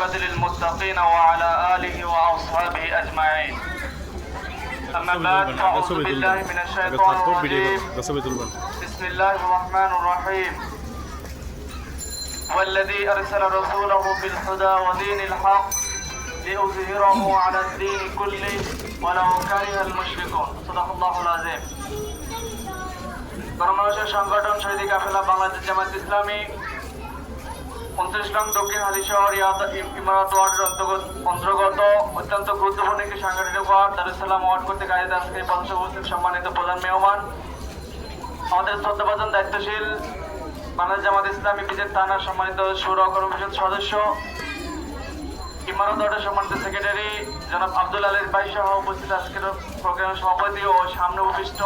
والعاقبة للمتقين وعلى آله وأصحابه أجمعين أما بعد فأعوذ بالله من الشيطان الرجيم ছবি তুলবেন بسم الله الرحمن الرحيم والذي أرسل رسوله بالهدى ودين الحق ليظهره على الدين كله ولو كره المشركون صدق الله العظيم গণমানুষের সংগঠন শহীদ কাফেলা বাংলাদেশ জামাত ইসলামী উনত্রিশ নং দক্ষিণ হালি শহর ইয়াদ- ইমারত ওয়ার্ডের অন্তর্গত অন্তর্গত অত্যন্ত গুরুত্বপূর্ণ একটি সাংগঠনিক ওয়ার্ড দারুসালাম ওয়ার্ড কর্তৃক আয়োজিত আজকে এই উপস্থিত সম্মানিত প্রধান মেহমান আমাদের শ্রদ্ধাভাজন দায়িত্বশীল বাংলাদেশ জামাত ইসলামী বিজের থানার সম্মানিত সৌর কর্মপরিষদ সদস্য, ইমারত ওয়ার্ডের সম্মানিত সেক্রেটারি জনাব আব্দুল আলীর ভাই সহ উপস্থিত আজকের প্রোগ্রামের সভাপতি ও সামনে উপবিষ্ট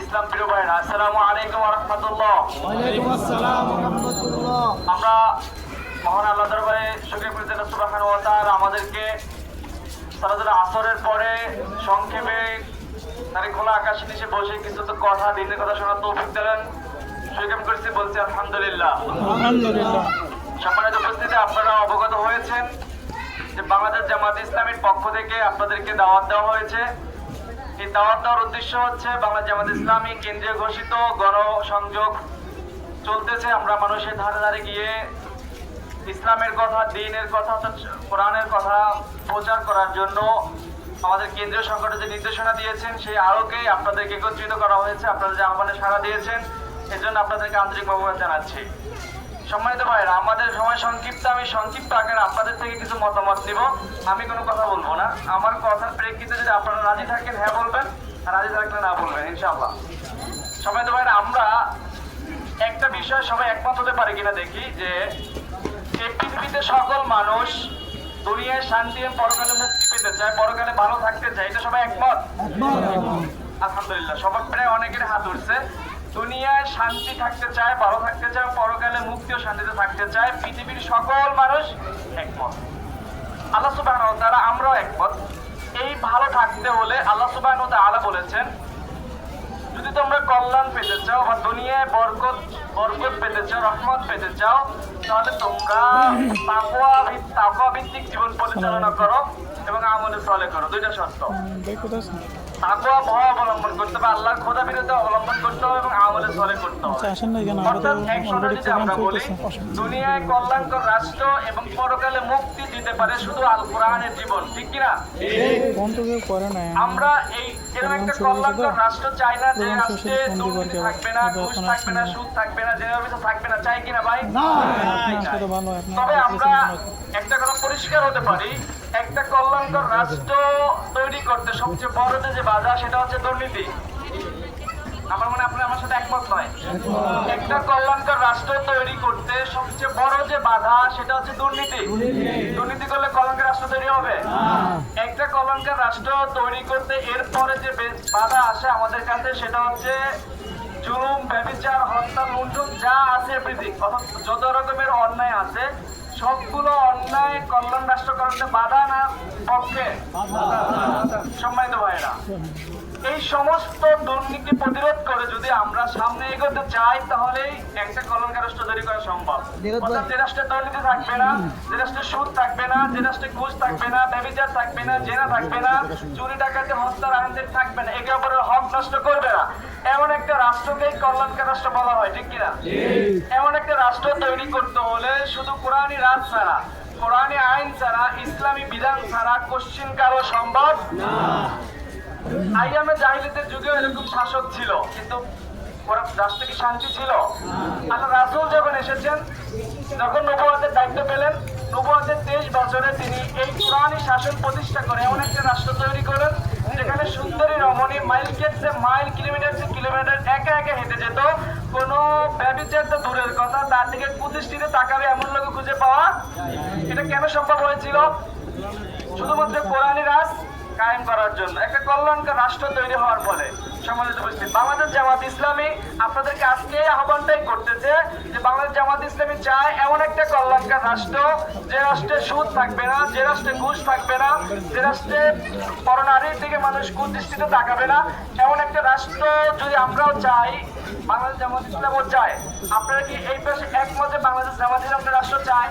ইসলাম প্রিয় ভাইরা আসসালামু আলাইকুম রহমতুল্লাহ। আমরা মহান আল্লাহ দরবারে শুকরিয়া করি যে সুবহানাহু ওয়া তাআলা আমাদেরকে সালাতুল আসরের পরে সংক্ষেপে তার খোলা আকাশের নিচে বসে কিছু তো কথা দিনের কথা শোনার তৌফিক দিলেন। শুকরিয়া করছি বলছি আলহামদুলিল্লাহ। আলহামদুলিল্লাহ। সম্মানিত উপস্থিতি আপনারা অবগত হয়েছেন যে বাংলাদেশ জামাত ইসলামের পক্ষ থেকে আপনাদেরকে দাওয়াত দেওয়া হয়েছে। এই দাওয়াত দেওয়ার উদ্দেশ্য হচ্ছে বাংলাদেশ জামাত ইসলামী কেন্দ্রীয় ঘোষিত গণসংযোগ চলতেছে। আমরা মানুষের ধারে ধারে গিয়ে ইসলামের কথা, দিনের কথা কোরআনের কথা প্রচার করার জন্য আমাদের কেন্দ্রীয় সংগঠন যে নির্দেশনা দিয়েছেন, সেই আলোকে আপনাদেরকে একত্রিত করা হয়েছে। আপনারা যে আহ্বানে সাড়া দিয়েছেন এজন্য আপনাদেরকে আন্তরিক অভিনন্দন জানাচ্ছি। সম্মানিত ভাইরা আমাদের সময় সংক্ষিপ্ত আমি সংক্ষিপ্ত আকারে আপনাদের থেকে কিছু মতামত নিব। আমি কোনো কথা বলব না। আমার কথার প্রেক্ষিতে যদি আপনারা রাজি থাকেন হ্যাঁ বলবেন রাজি থাকলে না বলবেন ইনশাআল্লাহ। সম্মানিত ভাইরা আমরা একটা বিষয় সবাই একমত হতে পারে কিনা দেখি যে পৃথিবীতে সকল মানুষ দুনিয়ায় শান্তি পরকালে মুক্তি পেতে চায় পরকালে ভালো থাকতে চায় এটা সবাই একমত? আলহামদুলিল্লাহ সবার প্রায় অনেকের হাত উঠছে। দুনিয়ায় শান্তি থাকতে চায়, ভালো থাকতে চায়, পরকালে মুক্তি ও শান্তিতে থাকতে চায়, পৃথিবীর সকল মানুষ একমত। আল্লাহ সুবাহ তারা আমরাও একমত। এই ভালো থাকতে হলে আল্লাহ সুবাহ তাআলা বলেছেন, যদি তোমরা কল্যাণ পেতে চাও বা দুনিয়ায় বরকত বরকত পেতে চাও, রহমত পেতে চাও, তাহলে তোমরা তাকওয়া ভিত- তাকওয়া ভিত্তিক জীবন পরিচালনা করো এবং আমলে চলে করো। দুইটা শর্ত। তাকওয়া ভয় অবলম্বন করতে হবে আল্লাহর খোদা বিরুদ্ধে অবলম্বন করতে হবে এবং আমলে চলে করতে হবে। আসেন না কেন আমরা অর্থাৎ এক যদি আমরা বলি দুনিয়ায় কল্যাণকর রাষ্ট্র এবং পরকালে মুক্তি দিতে পারে শুধু আল কোরআনের জীবন ঠিক কিনা? ফোন তো কেউ করে না। আমরা এই এরকম একটা কল্যাণকর রাষ্ট্র চাই না যে রাষ্ট্রে দুর্নীতি থাকবে না ঘুষ থাকবে না সুদ থাকবে না থাকবে না চাই কিনা ভাই? তবে আমরা একটা কথা পরিষ্কার হতে পারি একটা কল্যাণকর রাষ্ট্র তৈরি করতে সবচেয়ে বড় যে বাধা, সেটা হচ্ছে দুর্নীতি। আমার মনে আপনি আমার সাথে একমত নয়। একটা কল্যাণকর রাষ্ট্র তৈরি করতে সবচেয়ে বড় যে বাধা, সেটা হচ্ছে দুর্নীতি। দুর্নীতি করলে কল্যাণকর রাষ্ট্র তৈরি হবে। একটা কল্যাণকর রাষ্ট্র তৈরি করতে এরপরে যে বাধা আসে আমাদের কাছে, সেটা হচ্ছে জুলুম, ব্যবিচার, হত্যা, লুণ্ঠন যা আছে এভরিথিং, অর্থাৎ যত রকমের অন্যায় আছে সবগুলো অন্যায় কল্যাণ রাষ্ট্র করতে বাধা না পক্ষে। সম্মানিত ভাইরা এই সমস্ত দুর্নীতি প্রতিরোধ করে যদি আমরা সামনে এগোতে চাই তাহলে একটা কলঙ্কার রাষ্ট্র তৈরি করা সম্ভব। অর্থাৎ যে রাষ্ট্রে দুর্নীতি থাকবে না যে রাষ্ট্রে সুদ থাকবে না যে রাষ্ট্রে ঘুষ থাকবে না ব্যবচার থাকবে না জেনা থাকবে না চুরি ডাকাতি হত্যার আইনদের থাকবে না একে অপরের হক নষ্ট করবে না। এমন একটা রাষ্ট্রকেই কল্যাণকার রাষ্ট্র বলা হয় ঠিক কিনা? এমন একটা রাষ্ট্র তৈরি করতে হলে শুধু কোরআনী রাজ ছাড়া কোরআনী আইন ছাড়া ইসলামী বিধান ছাড়া কোশ্চিন কারও সম্ভব আইয়ামে জাহিলিদের যুগেও এরকম শাসক ছিল, কিন্তু ওরা রাষ্ট্রে কি শান্তি ছিল? আল্লাহ রাসুল যখন এসেছেন, যখন নবুয়াদের দায়িত্ব পেলেন নবুয়াদের তেইশ বছরে তিনি এই পুরানি শাসন প্রতিষ্ঠা করে এমন একটা রাষ্ট্র তৈরি করেন, যেখানে সুন্দরী রমণী মাইল কেটছে মাইল কিলোমিটার সে কিলোমিটার একা একা হেঁটে যেত, কোনো ব্যবচার তো দূরের কথা, তার দিকে প্রতিষ্ঠিত তাকাবে এমন লোক খুঁজে পাওয়া এটা কেন সম্ভব হয়েছিল? শুধুমাত্র কোরআনী রাজ কায়েম করার জন্য। একটা কল্যাণকর রাষ্ট্র তৈরি হওয়ার ফলে সম্মানিত উপস্থিত, বাংলাদেশ জামাত ইসলামী আপনাদেরকে আজকে এই আহ্বানটাই করতেছে যে বাংলাদেশ জামাত ইসলামী চায় এমন একটা কল্যাণকর রাষ্ট্র, যে রাষ্ট্রে সুদ থাকবে না, যে রাষ্ট্রে ঘুষ থাকবে না, যে রাষ্ট্রে পরনারীর দিকে মানুষ কুদৃষ্টিতে তাকাবে না, এমন একটা রাষ্ট্র যদি আমরাও চাই, বাংলাদেশ জামাত ইসলামও চায়। আপনারা কি এই পাশে একমতে বাংলাদেশ জামাত ইসলাম রাষ্ট্র চায়?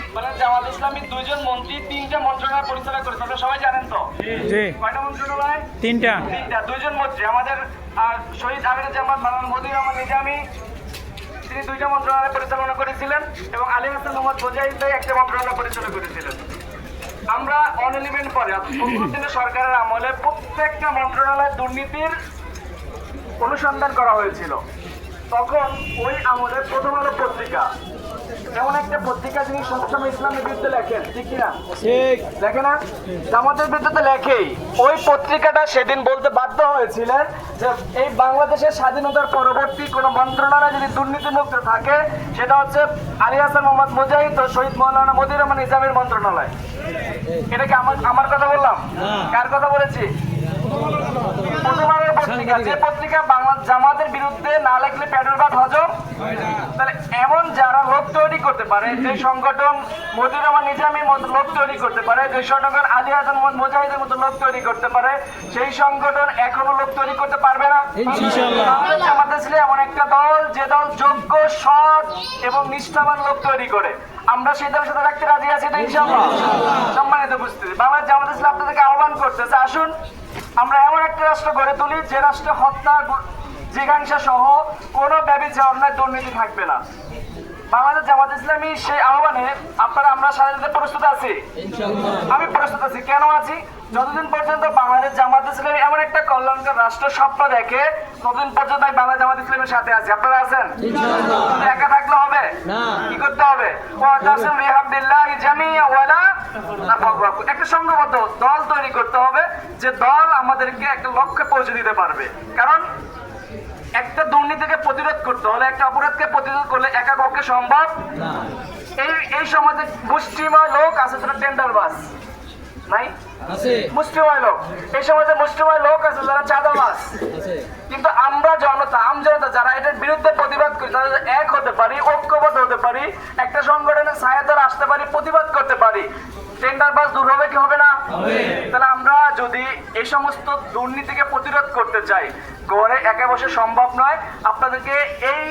মানে জামাত ইসলামী দুইজন মন্ত্রী তিনটা মন্ত্রণালয় পরিচালনা করেছে আপনারা সবাই জানেন তো? জি। কয়টা মন্ত্রণালয়? তিনটা। তিনটা। দুইজন মন্ত্রী। আমাদের শহীদ আমির জামাত মালান মদির রহমান নিজামী তিনি দুইটা মন্ত্রণালয় পরিচালনা করেছিলেন এবং আলী হাসান মোহাম্মদ ভাই একটা মন্ত্রণালয় পরিচালনা করেছিলেন। আমরা অন ইলেভেন পরে দিনের সরকারের আমলে প্রত্যেকটা মন্ত্রণালয় দুর্নীতির অনুসন্ধান করা হয়েছিল। তখন ওই আমলের প্রথম আলো পত্রিকা এমন একটা পত্রিকা যিনি সবসময় ইসলামের বিরুদ্ধে লেখেন ঠিক কিনা? ঠিক। লেখে না? জামাতের বিরুদ্ধে লেখেই। ওই পত্রিকাটা সেদিন বলতে বাধ্য হয়েছিলেন যে এই বাংলাদেশের স্বাধীনতার পরবর্তী কোনো মন্ত্রণালয় যদি দুর্নীতিমুক্ত থাকে সেটা হচ্ছে আলী হাসান মোহাম্মদ মুজাহিদ ও শহীদ মৌলানা মদির রহমান ইসলামের মন্ত্রণালয়। এটা কি আমার আমার কথা বললাম? কার কথা বলেছি? প্রথমারের পত্রিকা যে পত্রিকা বাংলা জামাতের বিরুদ্ধে না লেখলে পেট্রোল ভাত হজম তাহলে এমন যারা লোক তৈরি করতে পারে যে সংগঠন মদির রহমান নিজামীর মতো লোক তৈরি করতে পারে যে সংগঠন আলী হাসান মুজাহিদের মতো লোক তৈরি করতে পারে সেই সংগঠন এখনও লোক তৈরি করতে পারবে না। জামাত ইসলামী এমন একটা দল যে দল যোগ্য সৎ এবং নিষ্ঠাবান লোক তৈরি করে। আমরা সেই দলের সাথে রাখতে রাজি আছি তো ইনশাআল্লাহ। সম্মানিত উপস্থিতি। বাংলাদেশ জামাত ইসলাম আপনাদেরকে আহ্বান করতেছে আসুন আমরা এমন একটা রাষ্ট্র গড়ে তুলি যে রাষ্ট্রে হত্যা জিঘাংসা জিজ্ঞাসা সহ কোনো ব্যবচার অন্যায় দুর্নীতি থাকবে না। বাংলাদেশ জামাত ইসলামী সেই আহ্বানে আপনারা আমরা সারা প্রস্তুত আছি। আমি প্রস্তুত আছি। কেন আছি? যতদিন পর্যন্ত বাংলাদেশ জামাত ইসলামী এমন একটা কল্যাণকর রাষ্ট্র স্বপ্ন দেখে ততদিন পর্যন্ত আমি বাংলাদেশ জামাত ইসলামের সাথে আছি। আপনারা আছেন? একা থাকলে হবে? কি করতে হবে। একটা সংঘবদ্ধ দল তৈরি করতে হবে যে দল আমাদেরকে একটা লক্ষ্যে পৌঁছে দিতে পারবে। কারণ একটা দুর্নীতিকে প্রতিরোধ করতে হলে একটা অপরাধকে প্রতিরোধ করলে একা পক্ষে সম্ভব এই এই সমাজে মুষ্টিময় লোক আছে যারা টেন্ডার বাস নাই লোক। এই সমাজে মুষ্টিময় লোক আছে যারা চাঁদাবাস কিন্তু আমরা জনতা আম জনতা যারা এটার বিরুদ্ধে প্রতিবাদ করি তারা যদি এক হতে পারি ঐক্যবদ্ধ হতে পারি একটা সংগঠনের ছায়াতলে আসতে পারি প্রতিবাদ করতে পারি। টেন্ডার বাস দূর হবে কি হবে না? তাহলে আমরা যদি এই সমস্ত দুর্নীতিকে প্রতিরোধ করতে চাই ঘরে একা বসে সম্ভব নয় আপনাদেরকে এই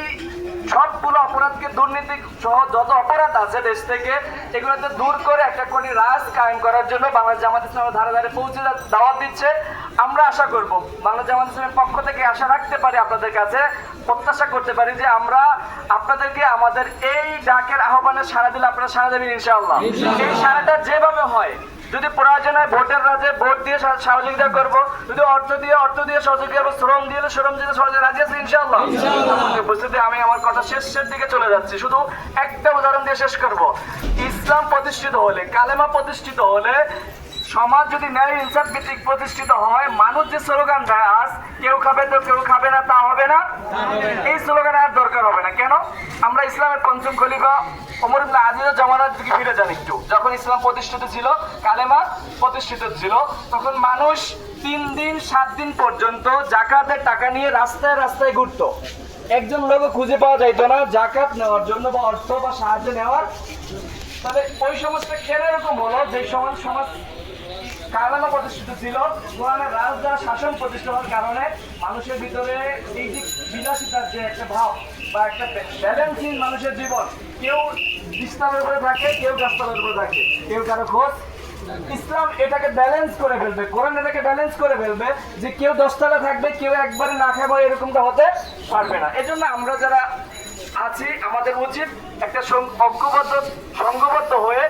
সবগুলো অপরাধকে দুর্নীতি সহ যত অপরাধ আছে দেশ থেকে এগুলোতে দূর করে একটা কোটি রাজ কায়েম করার জন্য বাংলাদেশ জামাত ইসলামের ধারে ধারে পৌঁছে দাওয়াত দিচ্ছে। আমরা আশা করব বাংলাদেশ জামাত ইসলামের পক্ষ থেকে আশা রাখতে পারি আপনাদের কাছে প্রত্যাশা করতে পারি যে আমরা আপনাদেরকে আমাদের এই ডাকের আহ্বানে সাড়া দিলে আপনারা সাড়া দেবেন ইনশাআল্লাহ। এই সাড়াটা যেভাবে হয় যদি প্রয়োজন হয় ভোটের রাজে ভোট দিয়ে সহযোগিতা করব। যদি অর্থ দিয়ে অর্থ দিয়ে সহযোগিতা করব শ্রম দিয়ে শ্রম দিয়ে সহযোগিতা রাজি আছে ইনশাআল্লাহ। উপস্থিতি আমি আমার কথা শেষের দিকে চলে যাচ্ছি। শুধু একটা উদাহরণ দিয়ে শেষ করব। ইসলাম প্রতিষ্ঠিত হলে কালেমা প্রতিষ্ঠিত হলে সমাজ যদি ন্যায় ইনসাফ ভিত্তিক প্রতিষ্ঠিত হয় মানুষ যে স্লোগান দেয় আজ কেউ খাবে তো কেউ খাবে না, তা হবে না। এই স্লোগান আর দরকার হবে না। কেন? আমরা ইসলামের পঞ্চম খলিফা ওমর ইবনে আজিজের জামানার দিকে ফিরে যান একটু। যখন ইসলাম প্রতিষ্ঠিত ছিল, কালেমা প্রতিষ্ঠিত ছিল, তখন মানুষ তিন দিন, সাত দিন পর্যন্ত জাকাতের টাকা নিয়ে রাস্তায় রাস্তায় ঘুরতো। একজন লোক খুঁজে পাওয়া যাইতো না, জাকাত নেওয়ার জন্য বা অর্থ বা সাহায্য নেওয়ার। তবে ওই সমস্ত খেলা এরকম হলো যে সমাজ সমাজ কারানা প্রতিষ্ঠিত ছিল। কোরআনের রাজদা শাসন প্রতিষ্ঠা হওয়ার কারণে মানুষের ভিতরে এই যে বিলাসিতার যে একটা ভাব বা একটা ব্যালেন্সিং মানুষের জীবন, কেউ বিস্তারের উপরে থাকে, কেউ গাছপালার উপরে থাকে, কেউ কারও খোঁজ। ইসলাম এটাকে ব্যালেন্স করে ফেলবে, কোরআন এটাকে ব্যালেন্স করে ফেলবে যে কেউ দশতলা থাকবে, কেউ একবারে না খাব, এরকমটা হতে পারবে না। এজন্য আমরা যারা আছি, আমাদের উচিত একটা ঐক্যবদ্ধ সংঘবদ্ধ হয়ে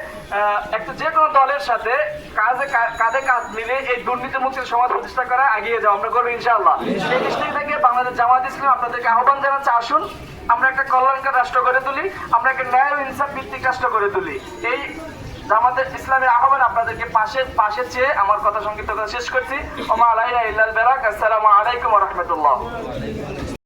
একটা যে কোনো দলের সাথে কাজে কাঁধে কাঁধ মিলে এই দুর্নীতি মুক্তির সমাজ প্রতিষ্ঠা করা এগিয়ে যাও আমরা করব ইনশাআল্লাহ। সেই দৃষ্টি থেকে বাংলাদেশ জামাত ইসলাম আপনাদেরকে আহ্বান জানাচ্ছে আসুন আমরা একটা কল্যাণকার রাষ্ট্র গড়ে তুলি আমরা একটা ন্যায় ইনসাফ ভিত্তিক রাষ্ট্র গড়ে তুলি। এই জামাতের ইসলামের আহ্বান আপনাদেরকে পাশে পাশে চেয়ে আমার কথা সংক্ষিপ্ত করে শেষ করছি। ওমা আলাইনা ইল্লাল বেরাক আসসালামু আলাইকুম রাহমাতুল্লাহ।